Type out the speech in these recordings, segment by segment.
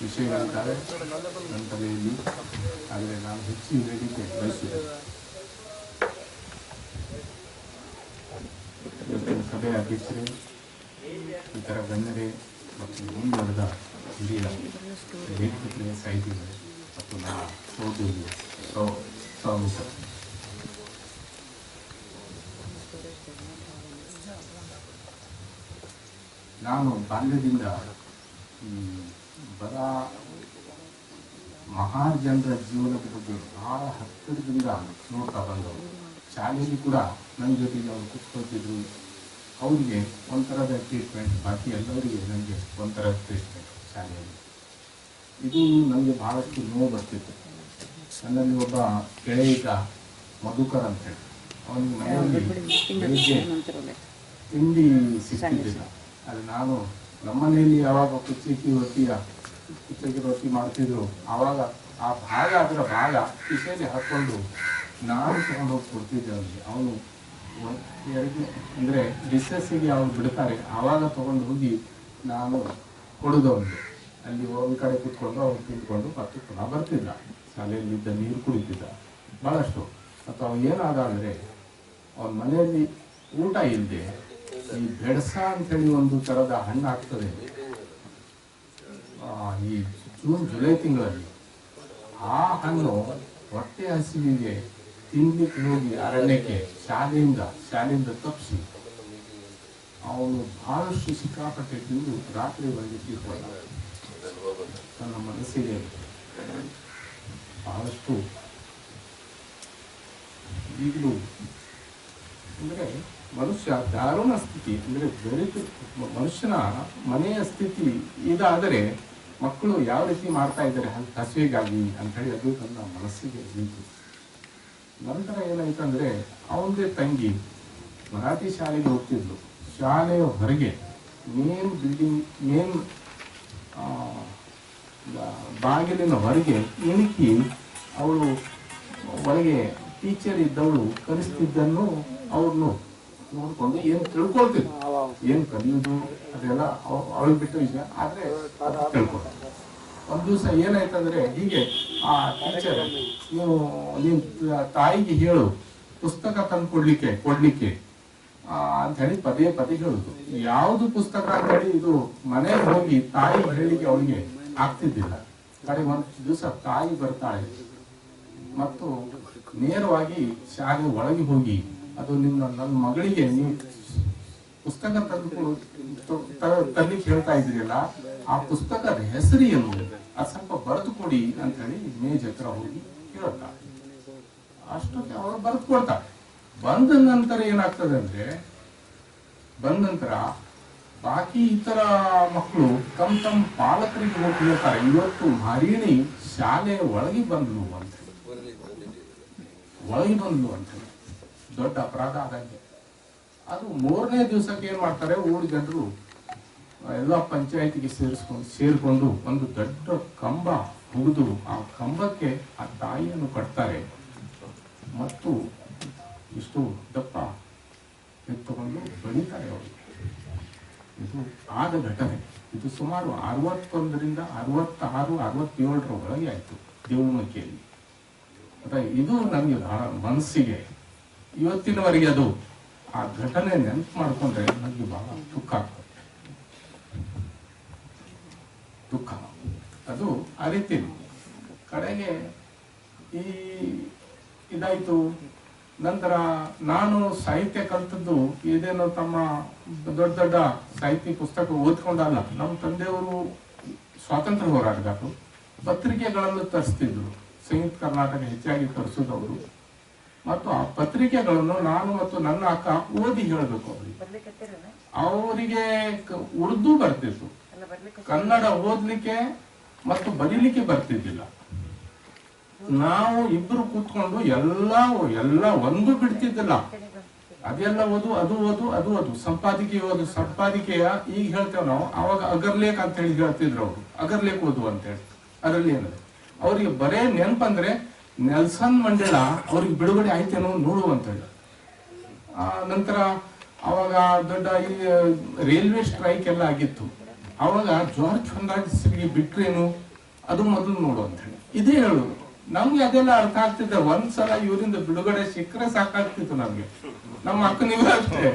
ವಿಷಯಗಳಿದ್ದಾವೆ ಗ್ರಂಥಾಲಯಲ್ಲಿ ಆದರೆ ನಾನು ಹೆಚ್ಚು ಹೇಳಲಿಕ್ಕೆ ಬಯಸುತ್ತೇನೆ ಇವತ್ತಿನ ಸಭೆಯ ಅಧ್ಯಕ್ಷರೇ ಇತರ ಗಣ್ಯರೇ ಮತ್ತು ಮುಂದುವರೆದ ಹಿರಿಯ ಲೇಖಕರೇ ಸಾಹಿತಿಗಳೇ ಮತ್ತು ನನ್ನ ಸಹೋದ್ಯೋಗಿ ಸೌ ಸೌಮಿತ ನಾನು ಬಾಲ್ಯದಿಂದ ಬರ ಮಹಾಜನರ ಜೀವನದ ಬಗ್ಗೆ ಬಹಳ ಹತ್ತಿರದಿಂದ ನೋಡ್ತಾ ಬಂದವರು. ಶಾಲೆಯಲ್ಲಿ ಕೂಡ ನನ್ನ ಜೊತೆಗೆ ಅವರು ಕುತ್ಕೊಳ್ತಿದ್ರು. ಅವರಿಗೆ ಒಂಥರದ ಟ್ರೀಟ್ಮೆಂಟ್ ಬಾಕಿ ಎಲ್ಲರಿಗೆ ನನಗೆ ಒಂಥರ ಟ್ರೀಟ್ಮೆಂಟ್ ಶಾಲೆಯಲ್ಲಿ. ಇದು ನನಗೆ ಬಹಳಷ್ಟು ನೋವು ಬರ್ತಿತ್ತು. ನನ್ನಲ್ಲಿ ಒಬ್ಬ ಗೆಳೆಯಿಗ ಮಧುಕರ್ ಅಂತ ಹೇಳಿ. ಅವನಿಗೆ ಮನೆಯಲ್ಲಿ ಬೆಳಿಗ್ಗೆ ತಿಂಡಿ ಸಿಗ್ತಿದ್ದಿಲ್ಲ. ಅದು ನಾನು ನಮ್ಮನೆಯಲ್ಲಿ ಯಾವಾಗ ಕುಚ್ಚಿ ರೊಟ್ಟಿಯ ಕುಚ್ಚಕ್ಕಿ ರೊಟ್ಟಿ ಮಾಡ್ತಿದ್ರು. ಆವಾಗ ಆ ಭಾಗ ಅದರ ಭಾಗ ಕಿಸೆಯಲ್ಲಿ ಹಾಕ್ಕೊಂಡು ನಾನು ತಗೊಂಡು ಹೋಗಿ ಕೊಡ್ತಿದ್ದೆ ಅವನಿಗೆ. ಅವನು ಎರಡು ಅಂದರೆ ಡಿಸಸ್ಸಿಗೆ ಅವನು ಬಿಡ್ತಾರೆ. ಆವಾಗ ತೊಗೊಂಡು ಹೋಗಿ ನಾನು ಕೊಡೋದು ಅವನಿಗೆ. ಅಲ್ಲಿ ಒಂದು ಕಡೆ ಕೂತ್ಕೊಂಡು ಅವ್ನು ತಿಂದ್ಕೊಂಡು ಮತ್ತೆ ಪುನಃ ಬರ್ತಿದ್ದ. ಶಾಲೆಯಲ್ಲಿದ್ದ ನೀರು ಕುಡಿತಿದ್ದ. ಭಾಳಷ್ಟು ಮತ್ತು ಅವನು ಏನಾದ ಅಂದರೆ ಅವನ ಮನೆಯಲ್ಲಿ ಊಟ ಇಲ್ಲದೆ ಈ ಬೆಡ್ಸ ಅಂತೇಳಿ ಒಂದು ಥರದ ಹಣ್ಣು ಆಗ್ತದೆ ಈ ಜೂನ್ ಜುಲೈ ತಿಂಗಳಲ್ಲಿ ಆ ಹಣ್ಣು ಹೊಟ್ಟೆ ಹಸಿವಿಗೆ ತಿನ್ಲಿಕ್ಕೆ ಹೋಗಿ ಅರಣ್ಯಕ್ಕೆ ಶಾಲೆಯಿಂದ ಶಾಲೆಯಿಂದ ತಪ್ಪಿಸಿ ಅವನು ಬಹಳಷ್ಟು ಸಿಕ್ಕಾಪಟ್ಟೆ ತಿಂದು ರಾತ್ರಿವರೆಗೆ ತೀರ್ಕೊಂಡ ತನ್ನ ಮನಸ್ಸಿಗೆ ಬಹಳಷ್ಟು ಈಗಲೂ ಅಂದರೆ ಮನುಷ್ಯ ದಾರುಣ ಸ್ಥಿತಿ ಅಂದರೆ ಬೆರೆತು ಮನುಷ್ಯನ ಮನೆಯ ಸ್ಥಿತಿ ಇದಾದರೆ ಮಕ್ಕಳು ಯಾವ ರೀತಿ ಮಾಡ್ತಾ ಇದ್ದಾರೆ ಹಸಿವಿಗಾಗಿ ಅಂತ ಹೇಳಿ ಅದು ನನ್ನ ಮನಸ್ಸಿಗೆ ನಿಂತು. ನಂತರ ಏನಾಯ್ತಂದ್ರೆ ಅವನದೇ ತಂಗಿ ಮರಾಠಿ ಶಾಲೆಗೆ ಹೋಗ್ತಿದ್ಲು. ಶಾಲೆಯ ಹೊರಗೆ ಮೇನ್ ಬಿಲ್ಡಿಂಗ್ ಮೇನ್ ಬಾಗಿಲಿನ ಹೊರಗೆ ಇಣುಕಿ ಅವಳು ಒಳಗೆ ಟೀಚರ್ ಇದ್ದವಳು ಕಲಿಸ್ತಿದ್ದನ್ನು ಅವ್ರನ್ನು ನೋಡ್ಕೊಂಡು ಏನು ತಿಳ್ಕೊಳ್ತಿದ್ರು ಏನು ಕಲಿಯೋದು ಅದೆಲ್ಲ ಅವಳು ಬಿಟ್ಟು ವಿಷಯ ಆದ್ರೆ ತಿಳ್ಕೊಂಡು ಒಂದ್ ದಿವಸ ಏನಾಯ್ತಂದ್ರೆ, ಹೀಗೆ ಆ ಟೀಚರ್ ನೀವು ನಿಮ್ ತಾಯಿಗೆ ಹೇಳು, ಪುಸ್ತಕ ತಂದು ಕೊಡ್ಲಿಕ್ಕೆ ಕೊಡ್ಲಿಕ್ಕೆ ಅಂತ ಹೇಳಿ ಪದೇ ಪದೇ ಹೇಳುದು. ಯಾವುದು ಪುಸ್ತಕ ಅಂತ ಹೇಳಿ ಇದು ಮನೆಗೆ ಹೋಗಿ ತಾಯಿ ಹೇಳಿಕೆ ಅವಳಿಗೆ ಆಗ್ತಿದ್ದಿಲ್ಲ. ಕಡೆ ಒಂದು ದಿವಸ ತಾಯಿ ಬರ್ತಾಳೆ. ಮತ್ತು ನೇರವಾಗಿ ಶಾಲೆ ಒಳಗೆ ಹೋಗಿ, ಅದು ನಿಮ್ಮ ನನ್ನ ಮಗಳಿಗೆ ನೀವು ಪುಸ್ತಕ ತಂದುಕೊಡು ತರ್ಲಿಕ್ಕೆ ಹೇಳ್ತಾ ಇದ್ರಲ್ಲ ಆ ಪುಸ್ತಕದ ಹೆಸರು ಏನು ಅದು ಸ್ವಲ್ಪ ಬರೆದು ಕೊಡಿ ಅಂತ ಹೇಳಿ ಮೇಜ್ ಹತ್ರ ಹೋಗಿ ಕೇಳ್ತಾ. ಅಷ್ಟೊತ್ತಿಗೆ ಅವರು ಬರೆದು ಬಂದ ನಂತರ ಏನಾಗ್ತದೆ ಅಂದ್ರೆ, ಬಂದ ನಂತರ ಬಾಕಿ ಇತರ ಮಕ್ಕಳು ತಮ್ಮ ತಮ್ಮ ಪಾಲಕರಿಗೆ ಹೋಗಿ ಹೇಳ್ತಾರೆ ಇವತ್ತು ಮರೀಣಿ ಶಾಲೆಯ ಒಳಗೆ ಬಂದ್ಲು ಅಂತ. ಒಳಗೆ ಬಂದ್ಲು ಅಂತ. ದೊಡ್ಡ ಅಪರಾಧ ಆದಂಗೆ. ಅದು ಮೂರನೇ ದಿವಸಕ್ಕೆ ಏನ್ ಮಾಡ್ತಾರೆ, ಊರ ಜನರು ಎಲ್ಲ ಪಂಚಾಯತಿಗೆ ಸೇರಿಸ್ಕೊಂಡು ಸೇರಿಕೊಂಡು ಒಂದು ದೊಡ್ಡ ಕಂಬ ಹುಗಿದು ಆ ಕಂಬಕ್ಕೆ ಆ ತಾಯಿಯನ್ನು ಕಟ್ತಾರೆ. ಮತ್ತು ಇಷ್ಟು ದಪ್ಪ ಎತ್ತುಕೊಂಡು ಬೆಳೀತಾರೆ ಅವರು. ಇದು ಆದ ಘಟನೆ. ಇದು ಸುಮಾರು ಅರವತ್ತೊಂದರಿಂದ ಅರವತ್ತಾರು, ಅರವತ್ತೇಳರ ಒಳಗೆ ಆಯಿತು ದೇವಮಕ್ಕಿಯಲ್ಲಿ ಇದು ನಮಗೆ ಬಹಳ ಮನಸ್ಸಿಗೆ, ಇವತ್ತಿನವರೆಗೆ ಅದು ಆ ಘಟನೆ ನೆನಪು ಮಾಡ್ಕೊಂಡ್ರೆ ನನಗೆ ಬಹಳ ದುಃಖ ಆಗ್ತದೆ. ದುಃಖ. ಅದು ಆ ರೀತಿ ಕಡೆಗೆ ಈ ಇದಾಯ್ತು. ನಂತರ ನಾನು ಸಾಹಿತ್ಯ ಕಲ್ತದ್ದು ಇದೇನೋ ತಮ್ಮ ದೊಡ್ಡ ದೊಡ್ಡ ಸಾಹಿತ್ಯ ಪುಸ್ತಕ ಓದ್ಕೊಂಡಲ್ಲ. ನಮ್ಮ ತಂದೆಯವರು ಸ್ವಾತಂತ್ರ್ಯ ಹೋರಾಟಗಾರರು. ಪತ್ರಿಕೆಗಳನ್ನು ತರಿಸ್ತಿದ್ರು. ಸಂಯುಕ್ತ ಕರ್ನಾಟಕ ಹೆಚ್ಚಾಗಿ ತರಿಸಿದವರು. ಮತ್ತು ಆ ಪತ್ರಿಕೆಗಳನ್ನು ನಾನು ಮತ್ತು ನನ್ನ ಅಕ್ಕ ಓದಿ ಹೇಳಬೇಕು ಅವರಿಗೆ. ಅವರಿಗೆ ಉರ್ದು ಬರ್ತಿತ್ತು. ಕನ್ನಡ ಓದ್ಲಿಕ್ಕೆ ಮತ್ತು ಬರೀಲಿಕ್ಕೆ ಬರ್ತಿದ್ದಿಲ್ಲ. ನಾವು ಇಬ್ರು ಕೂತ್ಕೊಂಡು ಎಲ್ಲ ಎಲ್ಲ ಒಂದು ಬಿಡ್ತಿದ್ದಿಲ್ಲ. ಅದೆಲ್ಲ ಓದು ಅದು ಓದು ಅದು ಓದು. ಸಂಪಾದಕೀಯ ಓದು ಸಂಪಾದಕೀಯ ಈಗ ಹೇಳ್ತೇವೆ ನಾವು ಅವಾಗ ಅಗರ್ಲೇಖ್ ಅಂತ ಹೇಳಿ ಹೇಳ್ತಿದ್ರು ಅವರು. ಅಗರ್ಲೇಖ್ ಓದು ಅಂತ ಹೇಳಿ. ಅದರಲ್ಲಿ ಏನದು? ಅವರಿಗೆ ಬರೇ ನೆನಪಂದ್ರೆ ನೆಲ್ಸನ್ ಮಂಡೇಲ ಅವ್ರಿಗೆ ಬಿಡುಗಡೆ ಆಯ್ತೇನೋ ನೋಡು ಅಂತ ಆ, ನಂತರ ಅವಾಗ ದೊಡ್ಡ ಈ ರೈಲ್ವೆ ಸ್ಟ್ರೈಕ್ ಎಲ್ಲ ಆಗಿತ್ತು. ಅವಾಗ ಜಾರ್ಜ್ ಫರ್ನಾಂಡಿಸ್ಗೆ ಬಿಟ್ರೇನು? ಅದು ಮೊದಲು ನೋಡು ಅಂತ ಹೇಳಿ ಇದೇ ಹೇಳು. ನಮ್ಗೆ ಅದೆಲ್ಲ ಅರ್ಥ ಆಗ್ತಿದೆ. ಒಂದ್ಸಲ ಇವರಿಂದ ಬಿಡುಗಡೆ ಸಿಕ್ಕರೆ ಸಾಕಾಗ್ತಿತ್ತು ನಮ್ಗೆ. ನಮ್ಮ ಅಕ್ಕನಿಗೂ ಅಷ್ಟೇ.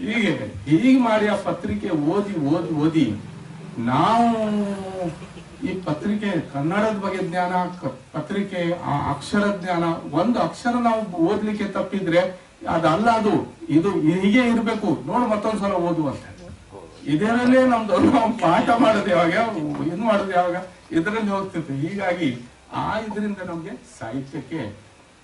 ಹೀಗೆ ಹೀಗೆ ಮಾಡಿ ಆ ಪತ್ರಿಕೆ ಓದಿ ಓದಿ ಓದಿ, ನಾವು ಈ ಪತ್ರಿಕೆ ಕನ್ನಡದ ಬಗ್ಗೆ ಜ್ಞಾನ ಪತ್ರಿಕೆ, ಆ, ಅಕ್ಷರ ಜ್ಞಾನ, ಒಂದು ಅಕ್ಷರ ನಾವು ಓದ್ಲಿಕ್ಕೆ ತಪ್ಪಿದ್ರೆ ಅದಲ್ಲ ಅದು. ಇದು ಹೀಗೆ ಇರ್ಬೇಕು. ನೋಡು ಮತ್ತೊಂದ್ಸಲ ಓದುವಂತೆ ಇದರಲ್ಲೇ ನಮ್ದು ನಾವು ಪಾಠ ಮಾಡೋದು ಯಾವಾಗ ಏನು ಮಾಡೋದು ಯಾವಾಗ? ಇದರಲ್ಲಿ ಹೋಗ್ತಿತ್ತು. ಹೀಗಾಗಿ ಆ ಇದರಿಂದ ನಮ್ಗೆ ಸಾಹಿತ್ಯಕ್ಕೆ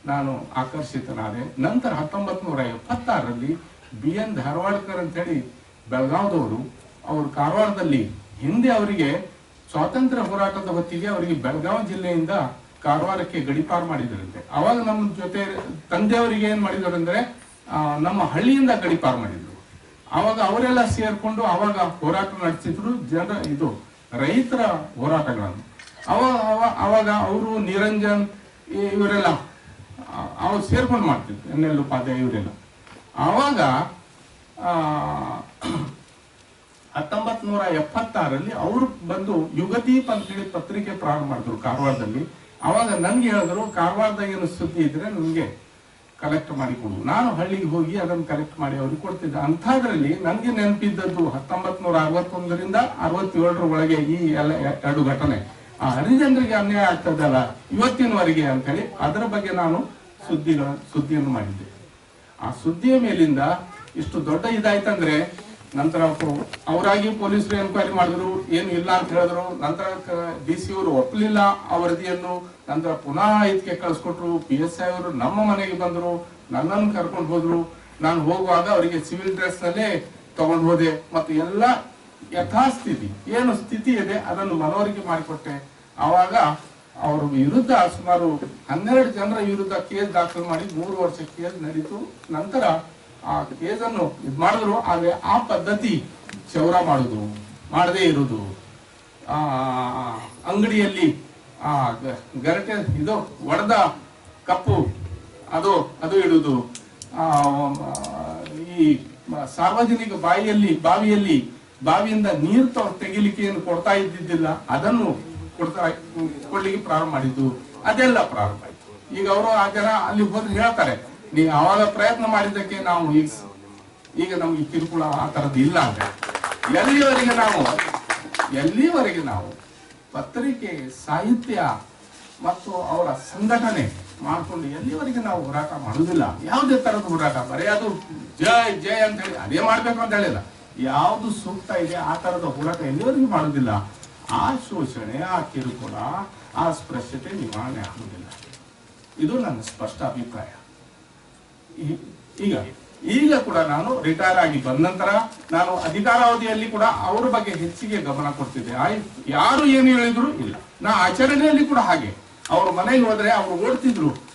ನಾನು ಆಕರ್ಷಿತನಾದೆ. ನಂತರ ಹತ್ತೊಂಬತ್ ನೂರ ಎಪ್ಪತ್ತಾರರಲ್ಲಿ ಬಿ. ಎನ್. ಧಾರವಾಡಕರ್ ಅಂತ ಹೇಳಿ ಬೆಳಗಾವದವರು, ಅವರು ಕಾರವಾರದಲ್ಲಿ ಹಿಂದೆ ಅವರಿಗೆ ಸ್ವಾತಂತ್ರ್ಯ ಹೋರಾಟದ ಹೊತ್ತಿಗೆ ಅವರಿಗೆ ಬೆಳಗಾವಿ ಜಿಲ್ಲೆಯಿಂದ ಕಾರವಾರಕ್ಕೆ ಗಡಿಪಾರು ಮಾಡಿದ್ರಂತೆ. ಅವಾಗ ನಮ್ಮ ಜೊತೆ ತಂದೆಯವರಿಗೆ ಏನ್ ಮಾಡಿದ್ರು ಅಂದ್ರೆ ನಮ್ಮ ಹಳ್ಳಿಯಿಂದ ಗಡಿಪಾರು ಮಾಡಿದ್ರು. ಅವಾಗ ಅವರೆಲ್ಲ ಸೇರ್ಕೊಂಡು ಅವಾಗ ಹೋರಾಟ ನಡೆಸಿದ್ರು ಜನ ಇದು ರೈತರ ಹೋರಾಟಗಳನ್ನು. ಅವಾಗ ಅವ- ಅವಾಗ ಅವರು ನಿರಂಜನ್ ಇವರೆಲ್ಲ ಅವ್ರು ಸೇರ್ಕೊಂಡು ಮಾಡ್ತಿದ್ರು ಎನ್ ಎಲ್ ಉಪಾಧ್ಯಾಯ ಇವರೆಲ್ಲ. ಆವಾಗ ಆ, ಹತ್ತೊಂಬತ್ ನೂರ ಎಪ್ಪತ್ತಾರಲ್ಲಿ ಅವರು ಬಂದು ಯುಗದೀಪ್ ಅಂತ ಪತ್ರಿಕೆ ಪ್ರಾರಂಭ ಮಾಡಿದ್ರು ಕಾರವಾರದಲ್ಲಿ. ಅವಾಗ ನನ್ಗೆ ಹೇಳಿದ್ರು ಕಾರವಾರದಾಗ ಏನು ಸುದ್ದಿ ಇದ್ರೆ ನನಗೆ ಕಲೆಕ್ಟ್ ಮಾಡಿ ಕೊಡು. ನಾನು ಹಳ್ಳಿಗೆ ಹೋಗಿ ಅದನ್ನು ಕಲೆಕ್ಟ್ ಮಾಡಿ ಅವ್ರಿಗೆ ಕೊಡ್ತಿದ್ದೆ. ಅಂಥದ್ರಲ್ಲಿ ನನಗೆ ನೆನಪಿದ್ದದ್ದು ಹತ್ತೊಂಬತ್ ನೂರ ಅರವತ್ತೊಂದರಿಂದ ಅರವತ್ತೇಳರ ಒಳಗೆ ಈ ಎಲ್ಲ ಎರಡು ಘಟನೆ. ಆ ಹರಿಜನರಿಗೆ ಅನ್ಯಾಯ ಆಗ್ತದಲ್ಲ, ಇವತ್ತಿನವರೆಗೆ ಅಂತ ಹೇಳಿ ಅದರ ಬಗ್ಗೆ ನಾನು ಸುದ್ದಿಗಳ, ಸುದ್ದಿಯನ್ನು ಮಾಡಿದ್ದೆ. ಆ ಸುದ್ದಿಯ ಮೇಲಿಂದ ಇಷ್ಟು ದೊಡ್ಡ ಇದಾಯ್ತಂದ್ರೆ ನಂತರ ಅವರು ಅವರಾಗಿ ಪೊಲೀಸರು ಎನ್ಕ್ವೈರಿ ಮಾಡಿದ್ರು, ಏನು ಇಲ್ಲ ಅಂತ ಹೇಳಿದ್ರು. ನಂತರ ಡಿ ಸಿ ಅವರು ಒಪ್ಪಲಿಲ್ಲ ಆ ವರದಿಯನ್ನು. ನಂತರ ಪುನಃ ಇದಕ್ಕೆ ಕಳಿಸ್ಕೊಟ್ರು. ಪಿ ಎಸ್ ಐ ಅವರು ನಮ್ಮ ಮನೆಗೆ ಬಂದ್ರು, ನನ್ನನ್ನು ಕರ್ಕೊಂಡು ಹೋದ್ರು. ನಾನು ಹೋಗುವಾಗ ಅವರಿಗೆ ಸಿವಿಲ್ ಡ್ರೆಸ್ ನಲ್ಲೇ ತಗೊಂಡು ಹೋದೆ. ಮತ್ತು ಎಲ್ಲ ಯಥಾಸ್ಥಿತಿ, ಏನು ಸ್ಥಿತಿ ಇದೆ ಅದನ್ನು ಮನವರಿಕೆ ಮಾಡಿಕೊಟ್ಟೆ. ಆವಾಗ ಅವರ ವಿರುದ್ಧ ಸುಮಾರು ಹನ್ನೆರಡು ಜನರ ವಿರುದ್ಧ ಕೇಸ್ ದಾಖಲು ಮಾಡಿ ಮೂರು ವರ್ಷ ಕೇಸ್ ನಡೀತು. ನಂತರ ಆ ಕೇಸನ್ನು ಇದು ಮಾಡಿದ್ರು, ಆದ್ರೆ ಆ ಪದ್ಧತಿ ಚೌರ ಮಾಡುದು, ಮಾಡದೇ ಇರುದು. ಆ, ಅಂಗಡಿಯಲ್ಲಿ, ಆ ಗರಟೆ, ಇದು, ಒಡೆದ ಕಪ್ಪು, ಅದು ಅದು ಇಡುವುದು ಆ ಈ ಸಾರ್ವಜನಿಕ ಬಾಯಿಯಲ್ಲಿ, ಬಾವಿಯಲ್ಲಿ, ಬಾವಿಯಿಂದ ನೀರು ಏನು ಕೊಡ್ತಾ ಇದ್ದಿದ್ದಿಲ್ಲ, ಅದನ್ನು ಕೊಡ್ತಾ, ಕೊಡ್ಲಿಕ್ಕೆ ಪ್ರಾರಂಭ ಮಾಡಿದ್ದು. ಅದೆಲ್ಲ ಪ್ರಾರಂಭ ಆಯ್ತು. ಈಗ ಅವರು ಆ ಜನ ಅಲ್ಲಿ ಹೋದ್ರೆ ಹೇಳ್ತಾರೆ ನೀವು ಅವಾಗ ಪ್ರಯತ್ನ ಮಾಡಿದ್ದಕ್ಕೆ ನಾವು ಈಗ ಈಗ ನಮ್ಗೆ ಕಿರುಕುಳ ಆ ತರದ್ದು ಇಲ್ಲ ಅಂದ್ರೆ ಎಲ್ಲಿವರೆಗೆ ನಾವು ಎಲ್ಲಿವರೆಗೆ ನಾವು ಪತ್ರಿಕೆ, ಸಾಹಿತ್ಯ ಮತ್ತು ಅವರ ಸಂಘಟನೆ ಮಾಡಿಕೊಂಡು ಎಲ್ಲಿವರೆಗೆ ನಾವು ಹೋರಾಟ ಮಾಡೋದಿಲ್ಲ ಯಾವುದೇ ತರದ ಹೋರಾಟ, ಬರೀ ಅದು ಜಯ ಜಯ ಅಂತ ಹೇಳಿ ಅದೇ ಮಾಡ್ಬೇಕು ಅಂತ ಹೇಳಿಲ್ಲ. ಯಾವುದು ಸೂಕ್ತ ಇದೆ ಆ ತರದ ಹೋರಾಟ ಎಲ್ಲಿವರೆಗೆ ಮಾಡೋದಿಲ್ಲ ಆ ಶೋಷಣೆ, ಆ ಕಿರುಕುಳ, ಆ ಸ್ಪೃಶ್ಯತೆ ನಿವಾರಣೆ ಆಗುವುದಿಲ್ಲ. ಇದು ನನ್ನ ಸ್ಪಷ್ಟ ಅಭಿಪ್ರಾಯ. ಈಗ ಈಗ ಕೂಡ ನಾನು ರಿಟೈರ್ ಆಗಿ ಬಂದ ನಂತರ ನಾನು ಅಧಿಕಾರಾವಧಿಯಲ್ಲಿ ಕೂಡ ಅವರ ಬಗ್ಗೆ ಹೆಚ್ಚಿಗೆ ಗಮನ ಕೊಡ್ತಿದ್ದೆ. ಆಯ್ತು ಯಾರು ಏನು ಹೇಳಿದ್ರು ಇಲ್ಲ. ನಾ ಆಚರಣೆಯಲ್ಲಿ ಕೂಡ ಹಾಗೆ. ಅವ್ರ ಮನೆಗೆ ಹೋದ್ರೆ ಅವ್ರು ಓಡ್ತಿದ್ರು.